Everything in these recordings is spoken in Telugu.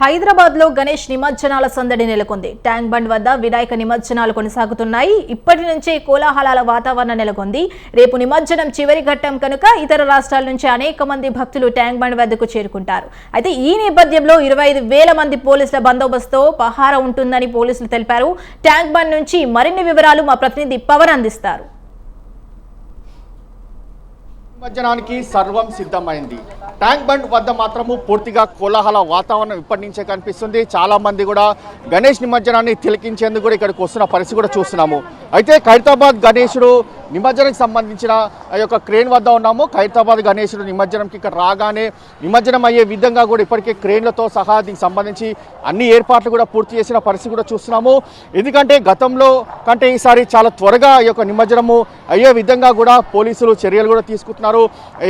హైదరాబాద్లో గణేష్ నిమజ్జనాల సందడి నెలకొంది. ట్యాంక్ బండ్ వద్ద వినాయక నిమజ్జనాలు కొనసాగుతున్నాయి. ఇప్పటి నుంచే కోలాహలాల వాతావరణం నెలకొంది. రేపు నిమజ్జనం చివరి ఘట్టం కనుక ఇతర రాష్ట్రాల నుంచి అనేక మంది భక్తులు ట్యాంక్ బండ్ వద్దకు చేరుకుంటారు. అయితే ఈ నేపథ్యంలో ఇరవై ఐదు వేల మంది పోలీసుల బందోబస్తుతో పహారా ఉంటుందని పోలీసులు తెలిపారు. ట్యాంక్ బండ్ నుంచి మరిన్ని వివరాలు మా ప్రతినిధి పవన్ అందిస్తారు. నిమజ్జనానికి సర్వం సిద్ధమైంది. ట్యాంక్ బండ్ వద్ద మాత్రము పూర్తిగా కోలాహల వాతావరణం ఇప్పటి నుంచే కనిపిస్తుంది. చాలామంది కూడా గణేష్ నిమజ్జనాన్ని తిలకించేందుకు కూడా ఇక్కడికి వస్తున్న పరిస్థితి కూడా చూస్తున్నాము. అయితే ఖైరతాబాద్ గణేశుడు నిమజ్జనానికి సంబంధించిన ఆ యొక్క క్రేన్ వద్ద ఉన్నాము. ఖైరతాబాద్ గణేశుడు నిమజ్జనంకి ఇక్కడ రాగానే నిమజ్జనం అయ్యే విధంగా కూడా ఇప్పటికే క్రేన్లతో సహా దీనికి సంబంధించి అన్ని ఏర్పాట్లు కూడా పూర్తి చేసిన పరిస్థితి కూడా చూస్తున్నాము. ఎందుకంటే గతంలో కంటే ఈసారి చాలా త్వరగా ఈ యొక్క నిమజ్జనము అయ్యే విధంగా కూడా పోలీసులు చర్యలు కూడా తీసుకుంటున్నారు.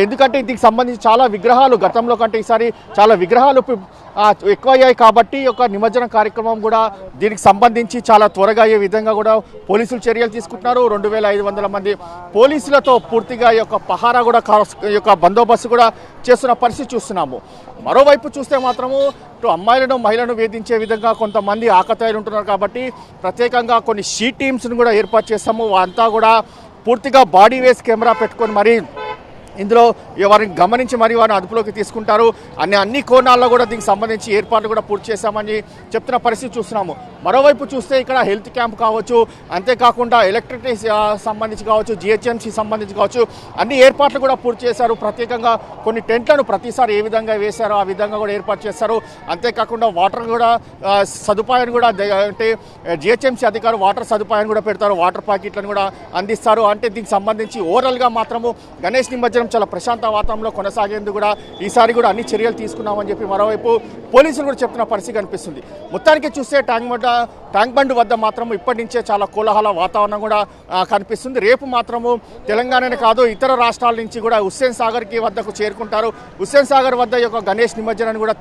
ఎందుకంటే దీనికి సంబంధించి చాలా విగ్రహాలు గతంలో కంటే ఈసారి చాలా విగ్రహాలు ఎక్కువయ్యాయి ఎక్కువ అయ్యాయి కాబట్టి ఈ యొక్క నిమజ్జన కార్యక్రమం కూడా దీనికి సంబంధించి చాలా త్వరగా అయ్యే విధంగా కూడా పోలీసులు చర్యలు తీసుకుంటున్నారు. రెండు వేల ఐదు వందల మంది పోలీసులతో పూర్తిగా ఈ యొక్క పహారా కూడా ఈ యొక్క బందోబస్తు కూడా చేస్తున్న పరిస్థితి చూస్తున్నాము. మరోవైపు చూస్తే మాత్రము ఇటు అమ్మాయిలను మహిళలను వేధించే విధంగా కొంతమంది ఆకతాయిలు ఉంటున్నారు కాబట్టి ప్రత్యేకంగా కొన్ని షీ టీమ్స్ను కూడా ఏర్పాటు చేస్తాము. అంతా కూడా పూర్తిగా బాడీ వేస్ కెమెరా పెట్టుకొని మరి ఇందులో వారిని గమనించి మరి వారిని అదుపులోకి తీసుకుంటారు. అన్ని అన్ని కోణాల్లో కూడా దీనికి సంబంధించి ఏర్పాట్లు కూడా పూర్తి చేశామని చెప్తున్న పరిస్థితి చూస్తున్నాము. మరోవైపు చూస్తే ఇక్కడ హెల్త్ క్యాంప్ కావచ్చు అంతేకాకుండా ఎలక్ట్రిసిటీ సంబంధించి కావచ్చు జిహెచ్ఎంసీ సంబంధించి కావచ్చు అన్ని ఏర్పాట్లు కూడా పూర్తి చేశారు. ప్రత్యేకంగా కొన్ని టెంట్లను ప్రతిసారి ఏ విధంగా వేశారో ఆ విధంగా కూడా ఏర్పాటు చేస్తారు. అంతేకాకుండా వాటర్ కూడా సదుపాయం సదుపాయాన్ని కూడా అంటే జిహెచ్ఎంసీ అధికారులు వాటర్ సదుపాయాన్ని కూడా పెడతారు. వాటర్ ప్యాకెట్లను కూడా అందిస్తారు. అంటే దీనికి సంబంధించి ఓవరాల్గా మాత్రము గణేష్ నిమజ్జనం చాలా ప్రశాంత వాతావరణంలో కొనసాగేందుకు కూడా ఈసారి కూడా అన్ని చర్యలు తీసుకున్నామని చెప్పి మరోవైపు పోలీసులు కూడా చెప్తున్న పరిస్థితి కనిపిస్తుంది. మొత్తానికి చూస్తే ట్యాంక్ బండ్ ట్యాంక్ బండ్ వద్ద మాత్రం ఇప్పటి నుంచే చాలా కోలాహల వాతావరణం కూడా కనిపిస్తుంది. రేపు మాత్రము తెలంగాణనే కాదు ఇతర రాష్ట్రాల నుంచి కూడా హుస్సేన్ సాగర్కి వద్దకు చేరుకుంటారు. హుస్సేన్ సాగర్ వద్ద యొక్క గణేష్ నిమజ్జనాన్ని కూడా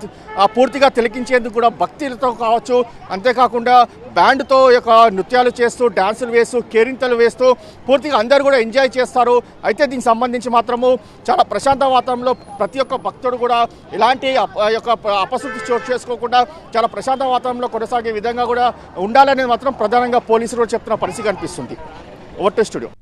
పూర్తిగా తిలకించేందుకు కూడా భక్తులతో కావచ్చు అంతేకాకుండా బ్యాండ్తో యొక్క నృత్యాలు చేస్తూ డాన్సులు వేస్తూ కేరింతలు వేస్తూ పూర్తిగా అందరూ కూడా ఎంజాయ్ చేస్తారు. అయితే దీనికి సంబంధించి మాత్రము చాలా ప్రశాంత వాతావరణంలో ప్రతి ఒక్క భక్తుడు కూడా ఇలాంటి యొక్క అపశృతి చోటు చేసుకోకుండా చాలా ప్రశాంత వాతావరణంలో కొనసాగే విధంగా కూడా ఉండాలనేది మాత్రం ప్రధానంగా పోలీసులు చెప్తున్న పరిస్థితి కనిపిస్తుంది. Voter studio.